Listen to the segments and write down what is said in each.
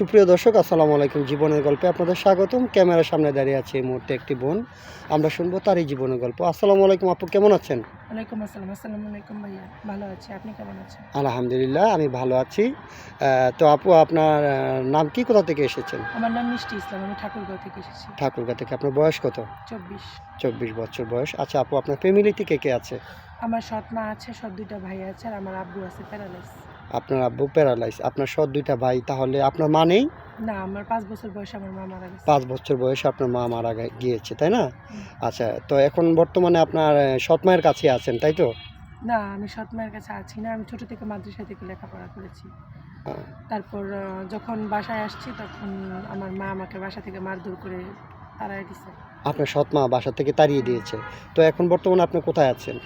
সুপ্রিয় দর্শক আসসালামু আলাইকুম। জীবনের গল্পে আপনাদের স্বাগতম। ক্যামেরার সামনে দাঁড়িয়ে আছে এই মুহূর্তে একটি বোন। আমরা শুনব তারই জীবনের গল্প। আসসালামু আলাইকুম আপু কেমন আছেন? ওয়ালাইকুম আসসালাম। আসসালামু আলাইকুম ভাইয়া। ভালো আছি। আপনি কেমন আছেন? আলহামদুলিল্লাহ আমি ভালো আছি। তো আপু আপনার নাম কি? কোথা থেকে এসেছেন? আমার নাম মিষ্টি ইসলাম। আমি ঠাকুরগাঁও থেকে এসেছি। ঠাকুরগা থেকে। আপনার বয়স কত? চব্বিশ। চব্বিশ বছর বয়স। আচ্ছা আপু আপনার ফ্যামিলিতে কে কে আছে? আমার সৎ মা আছে সৎ দুইটা ভাই আছে আর আমার আব্বু আছে প্যারালাইস আপনার আব্বু প্যারালাইজ আপনার সৎ দুইটা ভাই তাহলে আপনার মা নেই? না আমার পাঁচ বছর বয়সে আমার মা মারা গেছে। পাঁচ বছর বয়সে আপনার মা মারা গিয়েছে তাই না? আচ্ছা তো এখন বর্তমানে আপনার সৎ মায়ের কাছে আছেন তাই তো? না আমি সৎ মায়ের কাছে আছি না আমি ছোট থেকে মাদ্রাসা থেকে লেখাপড়া করেছি। তারপর যখন বাসায় আসছি তখন আমার মা আমাকে বাসা থেকে মারধর করে তাড়াই দিছে। আপনার সৎ মা বাসা থেকে তাড়িয়ে দিয়েছে। তো এখন বর্তমানে আপনি কোথায় আছেন?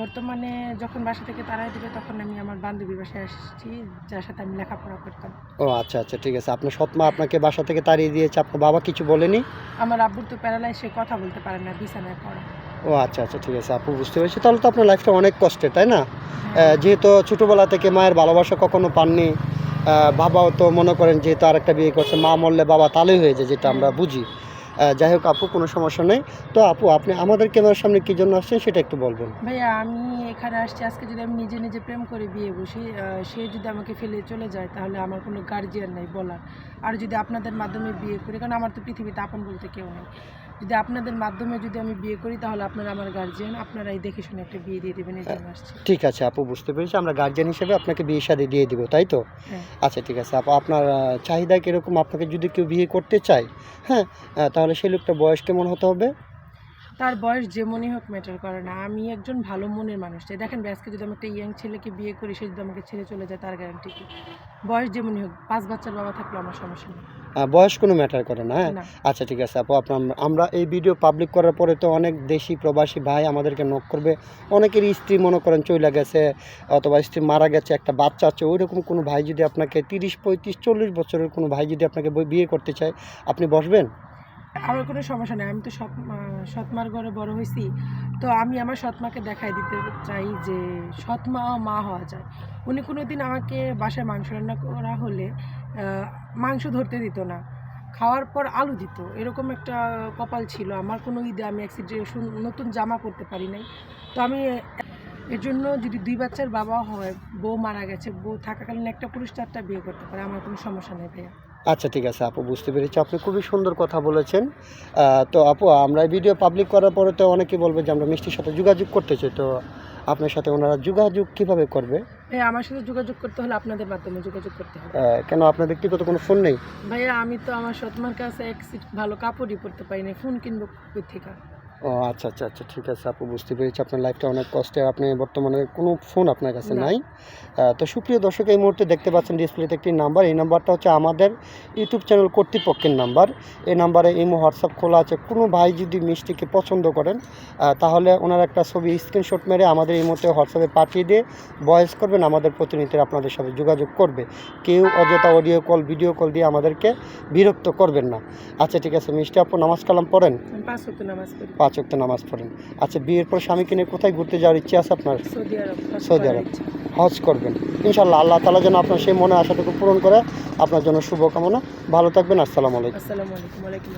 বর্তমানে যখন বাসা থেকে তাড়াই দিবে তখন আমি আমার বান্ধবীর বাসায় আসছি যার সাথে আমি লেখাপড়া করতাম। ও আচ্ছা আচ্ছা ঠিক আছে। আপনার সৎ মা আপনাকে বাসা থেকে তাড়িয়ে দিয়েছে আপনার বাবা কিছু বলেনি? আমার আব্বুর তো প্যারালাইজ সে কথা বলতে পারে না বিছানায় পড়া। ও আচ্ছা আচ্ছা ঠিক আছে আপু বুঝতে পেরেছি। তাহলে তো আপনার লাইফটা অনেক কষ্টের তাই না? যেহেতু ছোটোবেলা থেকে মায়ের ভালোবাসা কখনো পাননি বাবাও তো মনে করেন যেহেতু আর একটা বিয়ে করছে মা মরলে বাবা তালেই হয়ে যায় যেটা আমরা বুঝি। যাই হোক আপু কোনো সমস্যা নেই। তো আপু আপনি আমাদের ক্যামেরার সামনে কী জন্য আসছেন সেটা একটু বলবেন। ভাইয়া আমি এখানে আসছি আজকে যদি আমি নিজে নিজে প্রেম করে বিয়ে বসি সে যদি আমাকে ফেলে চলে যায় তাহলে আমার কোনো গার্জিয়ান নাই বলার। আর যদি আপনাদের মাধ্যমে বিয়ে করি কারণ আমার তো পৃথিবীতে আপন বলতে কেউ নেই। যদি আপনাদের মাধ্যমে যদি আমি বিয়ে করি তাহলে আপনারা আমার গার্জিয়ান আপনারাই দেখে শুনে একটা বিয়ে দিয়ে দেবেন এই জন্য আসছি। ঠিক আছে আপু বুঝতে পেরেছি। আমরা গার্জিয়ান হিসেবে আপনাকে বিয়ে শাদি দিয়ে দিব তাই তো? হ্যাঁ। আচ্ছা ঠিক আছে। আপু আপনার চাহিদা কীরকম? আপনাকে যদি কেউ বিয়ে করতে চায় হ্যাঁ তাহলে সেই লোকটা বয়স কেমন হতে হবে? তার বয়স যেমনই হোক ম্যাটার করে না। আমি একজন ভালো মনের মানুষ চাই দেখেন আজকে যদি আমি একটা ইয়াং ছেলেকে বিয়ে করি সে যদি আমাকে ছেড়ে চলে যায় তার গ্যারান্টি কি? বয়স যেমনই হোক পাঁচ বাচ্চার বাবা থাকলে আমার সমস্যা নেই। বয়স কোনো ম্যাটার করে না হ্যাঁ? আচ্ছা ঠিক আছে আপু আপনার আমরা এই ভিডিও পাবলিক করার পরে তো অনেক দেশি প্রবাসী ভাই আমাদেরকে নক করবে। অনেকের স্ত্রী মনে করেন চলে গেছে অথবা স্ত্রী মারা গেছে একটা বাচ্চা আছে ওই রকম কোনো ভাই যদি আপনাকে তিরিশ পঁয়ত্রিশ চল্লিশ বছরের কোনো ভাই যদি আপনাকে বিয়ে করতে চায় আপনি বসবেন? আমার কোনো সমস্যা নেই। আমি তো সৎ সৎমার ঘরে বড় হয়েছি। তো আমি আমার সৎমাকে দেখাই দিতে চাই যে সৎমা মা হওয়া যায়। উনি কোনো দিন আমাকে বাসায় মাংস রান্না করা হলে মাংস ধরতে দিত না। খাওয়ার পর আলু দিত। এরকম একটা কপাল ছিল। আমার কোনো ঈদে আমি অ্যাক্সিডেন্ট নতুন জামা পরতে পারি নাই। তো আমি এর জন্য যদি দুই বাচ্চার বাবা হয়, বউ মারা গেছে, বউ থাকাকালীন একটা পুরুষ চারটা বিয়ে করতে পারে। আমার কোনো সমস্যা নেই ভাইয়া। আচ্ছা ঠিক আছে আপু বুঝতে পেরেছি। আপনি খুবই সুন্দর কথা বলেছেন। তো আপু আমরা ভিডিও পাবলিক করার পরে তো অনেকে বলবে যে আমরা মিষ্টির সাথে যোগাযোগ করতে চাই। তো আপনার সাথে ওনারা যোগাযোগ কীভাবে করবে? হ্যাঁ আমার সাথে যোগাযোগ করতে হলে আপনাদের মাধ্যমে যোগাযোগ করতে হবে। কেন? আপনার ব্যক্তিগত কোনো ফোন নেই? ভাইয়া আমি তো আমার সৎমার কাছে এক সিট ভালো কাপড়ই পরতে পারি না ফোন কিনবো থেকে? ও আচ্ছা আচ্ছা আচ্ছা ঠিক আছে আপু বুঝতে পেরেছি আপনার লাইফটা অনেক কষ্টের আপনি বর্তমানে কোনো ফোন আপনার কাছে নাই। তো সুপ্রিয় দর্শক এই মুহূর্তে দেখতে পাচ্ছেন ডিসপ্লেতে একটি নাম্বার এই নাম্বারটা হচ্ছে আমাদের ইউটিউব চ্যানেল কর্তৃপক্ষের নাম্বার এই নাম্বারে ইমো হোয়াটসঅ্যাপ খোলা আছে। কোনো ভাই যদি মিষ্টিকে পছন্দ করেন তাহলে ওনার একটা ছবি স্ক্রিনশট মেরে আমাদের এই মুহূর্তে হোয়াটসঅ্যাপে পাঠিয়ে দিয়ে ভয়েস করবেন। আমাদের প্রতিনিধিরা আপনাদের সাথে যোগাযোগ করবে। কেউ অযথা অডিও কল ভিডিও কল দিয়ে আমাদেরকে বিরক্ত করবেন না। আচ্ছা ঠিক আছে মিষ্টি আপু নামাজ কালাম পড়েন? পাঁচ পাঁচ ওয়াক্ত নামাজ পড়েন। আচ্ছা বিয়ের পর স্বামীকে নিয়ে কোথায় ঘুরতে যাওয়ার ইচ্ছে আছে আপনার? সৌদি আরব হজ করবেন। ইনশাল্লাহ আল্লাহ তালা যেন আপনার সেই মনে আশাটুকু পূরণ করে। আপনার জন্য শুভকামনা। ভালো থাকবেন আসসালামু আলাইকুম। আসসালামু আলাইকুম